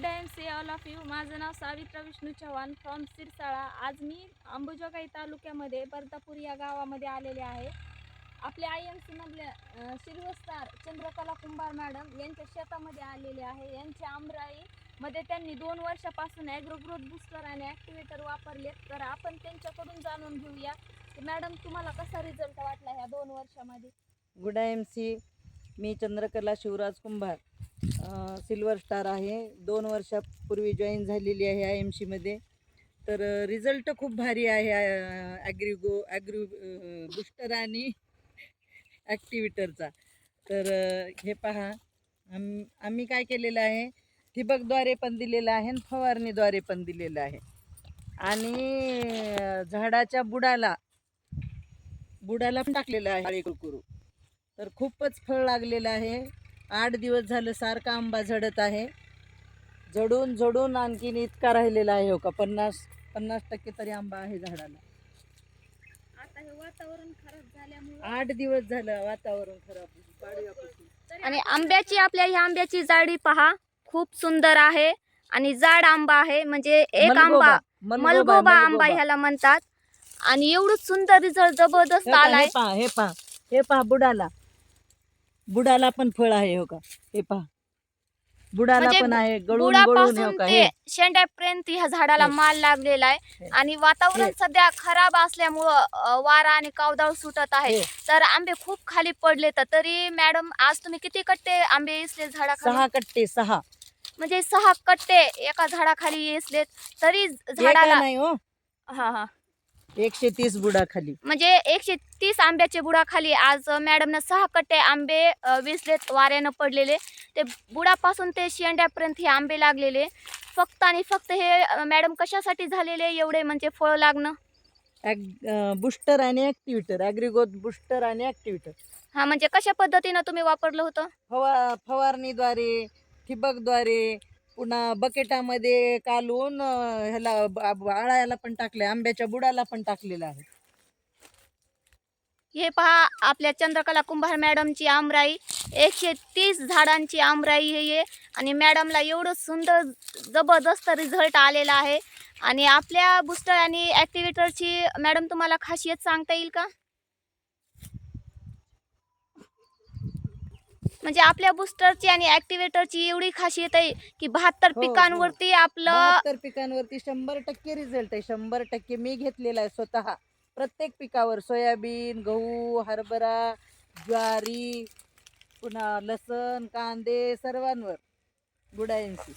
Good day see all of you माझं नाव Savitra Vishnu Chavan from Sirsala. आज मी अंबुजोगाई तालुक्यामध्ये बर्दापूर या गावामध्ये आलेले आहे. आपल्या आय एम सीमधल्या शिरवस्तार चंद्रकला कुंभार मॅडम यांच्या शेतामध्ये आलेले आहे. यांच्या आमराईमध्ये त्यांनी दोन वर्षापासून ॲग्रोग्रोथ बुस्टर आणि ॲक्टिवेटर वापरले तर आपण त्यांच्याकडून जाणून घेऊया. की मॅडम तुम्हाला कसा रिझल्ट वाटला ह्या दोन वर्षामध्ये? गुड आय एम सी मी चंद्रकला शिवराज कुंभार. सिल्वर स्टार आहे. दोन वर्षापूर्वी जॉईन झालेली आहे आय एम सीमध्ये तर रिझल्ट खूप भारी आहे ॲग्रिगो ॲग्री बुस्टर आणि ॲक्टिव्हिटरचा. तर हे पहा. आम आम्ही काय केलेलं आहे? ठिबकद्वारे पण दिलेलं आहे आणि फवारणीद्वारे पण दिलेलं आहे. आणि झाडाच्या बुडाला बुडाला पण टाकलेलं आहे काळी कुरकुरू. तर खूपच फळ लागलेलं आहे. आठ दिवस झालं सारखा आंबा झडत आहे. झडून झडून आणखीन इतका राहिलेला आहे हो का? पन्नास पन्नास टक्के तरी आंबा आहे झाडाला. आता हे वातावरण खराब झाल्यामुळे आठ दिवस झालं वातावरण खराब. आणि आंब्याची आपल्या ह्या आंब्याची जाडी पहा खूप सुंदर आहे. आणि जाड आंबा आहे म्हणजे एक आंबा मलगोबा आंबा ह्याला म्हणतात. आणि एवढं सुंदर रिझल्ट जबरदस्त हे आलाय हे पहा हे पहा हे पहा बुडाला. बुडाला पण फळ आहे हो का? हे पहा. बुडाला म्हणजे पण आहे गळून गळून हे बुडापासून का? ते शेंड्यापर्यंत ह्या झाडाला हे. माल लागलेला आहे. हे. आणि वातावरण हे. सध्या खराब असल्यामुळं अं, वारा आणि कावदाळ सुटत आहे. हे. तर आंबे खूप खाली पडले तर तरी मॅडम आज तुम्ही किती कट्टे आंबे इसले झाडाखाली? सहा कट्टे सहा. म्हणजे सहा कट्टे एका झाडाखाली इसलेत तरी एका झाडाला नाही हो. हा हा. एकशे तीस बुडाखाली. म्हणजे एकशे तीस आंब्याचे बुडाखाली आज मॅडमनं सहा कट्टे आंबे अ, वेचलेत वाऱ्यानं पडलेले. ते बुडापासून ते शेंड्यापर्यंत हे आंबे लागलेले. फक्त आणि फक्त हे अ, मॅडम कशासाठी झालेले एवढे म्हणजे फळ लागणं? बुस्टर आणि ॲक्टिव्हिटर ॲग्रिगोत बुस्टर आणि ॲक्टिव्हिटर. हा म्हणजे कशा पद्धतीनं तुम्ही वापरलं होतं? फवा फवारणीद्वारे ठिबकद्वारे पुन्हा बकेटामध्ये कालून ह्याला आळायला पण टाकले आंब्याच्या बुडाला पण टाकलेलं आहे. हे पहा आपल्या चंद्रकला कुंभार मॅडमची आमराई एकशे तीस झाडांची आमराई हे आणि मॅडमला एवढं सुंदर जबरदस्त रिझल्ट आलेला आहे. आणि आपल्या बुस्टर आणि ॲक्टिव्हेटरची मॅडम तुम्हाला खासियत सांगता येईल का? म्हणजे आपल्या बुस्टरची आणि ॲक्टिव्हेटरची एवढी खासियत आहे की बहात्तर हो, हो. पिकांवरती आपलं पिकांवरती शंभर टक्के रिझल्ट आहे. शंभर टक्के मी घेतलेला आहे स्वतः. प्रत्येक पिकावर सोयाबीन गहू हरभरा ज्वारी पुन्हा लसण कांदे सर्वांवर. गुडायंशी